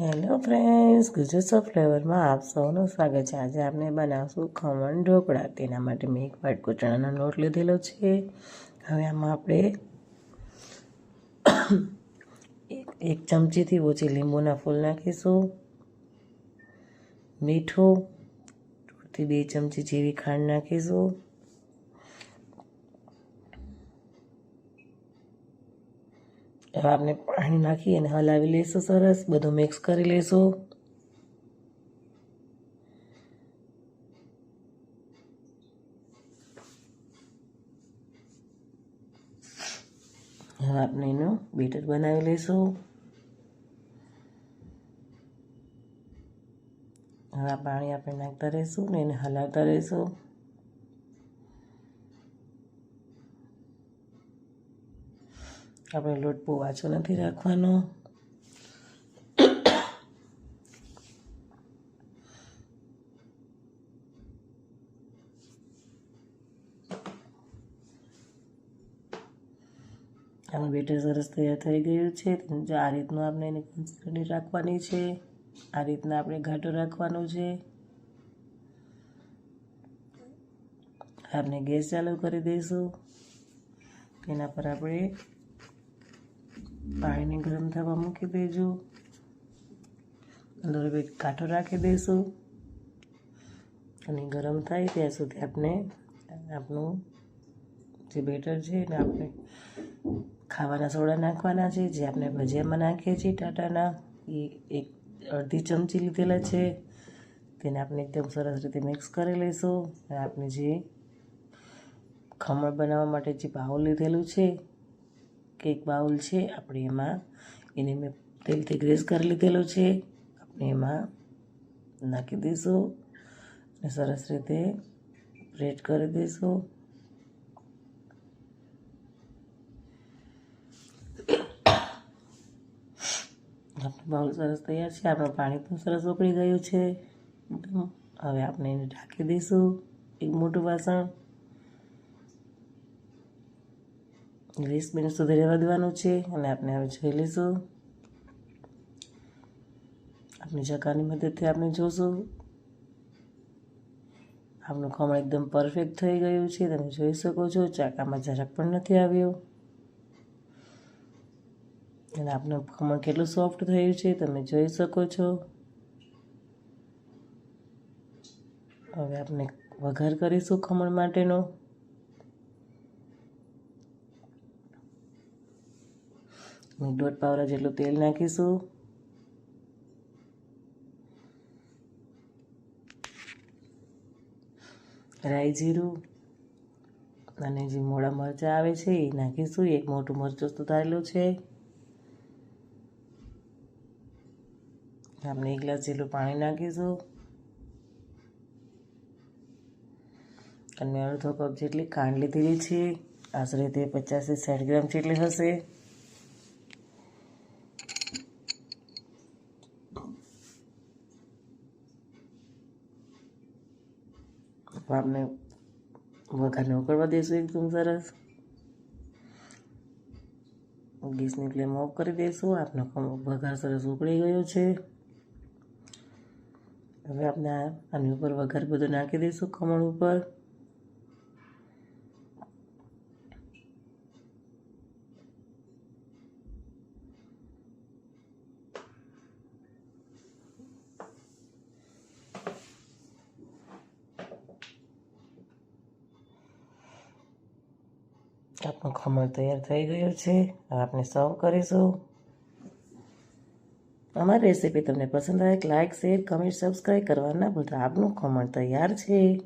Hello friends, Gujarat ફ્લેવરમાં આપ સૌનું સ્વાગત છે. આજે આપણે બનાવશું ખમણ ઢોકળા. તેના માટે મેં એક વાટકો ચણાનો લોટ લીધેલો છે. હવે આમાં આપણે એક ચમચીથી ઓછી લીંબુના ફૂલ નાખીશું. મીઠું, દોઢથી બે ચમચી જેવી ખાંડ નાખીશું. હવે આપણે પાણી નાખી અને હલાવી લઈશું સરસ, બધું મિક્સ કરી લઈશું. હવે આપણે એનું બેટર બનાવી લઈશું. હવે પાણી આપણે નાખતા રહીશું ને એને હલાવતા રહીશું. આપણે લોટ બહુ વાંચો નથી રાખવાનો. આનું બેટર સરસ તૈયાર થઈ ગયું છે. આ રીતનું આપણે એની કન્સિસ્ટન્સી રાખવાની છે. આ રીતના આપણે ઘાટો રાખવાનો છે. આપણે ગેસ ચાલુ કરી દઈશું. તેના પર આપણે પાણીને ગરમ થવા મૂકી દેજો. અંદર બે કાંઠો રાખી દઈશું અને ગરમ થાય ત્યાં સુધી આપણે આપણું જે બેટર છે એને આપણે ખાવાના સોડા નાખવાના છે, જે આપણે ભજીયામાં નાખીએ છીએ ટાટાના, એ એક અડધી ચમચી લીધેલા છે. તેને આપણે એકદમ સરસ રીતે મિક્સ કરી લઈશું. અને આપણે જે ખમણ બનાવવા માટે જે પાઉં લીધેલું છે કેક બાઉલ છે, આપણે એમાં એને મેં તેલથી ગ્રેસ કરી લીધેલો છે. આપણે એમાં નાખી દઈશું અને સરસ રીતે બ્રેડ કરી દઈશું. આપણું બાઉલ સરસ તૈયાર છે, આપણું પાણી પણ સરસ ઉકળી ગયું છે. હવે આપણે એને ઢાંકી દઈશું એક મોટું વાસણ. વીસ મિનિટ સુધી રહેવા દેવાનું છે અને આપણે હવે જોઈ લઈશું આપણી ચકાની મદદથી આપણે જોશું આપણું ખમણ એકદમ પરફેક્ટ થઈ ગયું છે તમે જોઈ શકો છો ચાકામાં જરાક પણ નથી આવ્યો અને આપણું ખમણ કેટલું સોફ્ટ થયું છે તમે જોઈ શકો છો હવે આપણે વઘાર કરીશું ખમણ માટેનો. દોઢ પાવડા જેટલું તેલ નાખીશું. રાઈ જીરું અને જે મોડા મરચાં આવે છે એ નાખીશું. એક મોટું મરચું સુધારેલું છે. આપણે એક ગ્લાસ જેટલું પાણી નાખીશું. અને અડધો કપ જેટલી ખાંડ લીધેલી છે. આશરે તે પચાસથી સાઠ ગ્રામ જેટલી હશે. આપણે વઘારને ઉકળવા દઈશું એકદમ સરસ. ગેસની ફ્લેમ ઓફ કરી દઈશું આપનો વઘાર સરસ ઉકળી ગયો છે. હવે આપણે આની ઉપર વઘાર બધું નાખી દઈશું ખમણ ઉપર. આપણું ખમણ તૈયાર થઈ ગયું છે. હવે આપણે સર્વ કરીશું. અમારી રેસીપી તમને પસંદ આવે લાઇક શેર કમેન્ટ સબસ્ક્રાઈબ કરવા ના ભૂલતા. આપનું ખમણ તૈયાર છે.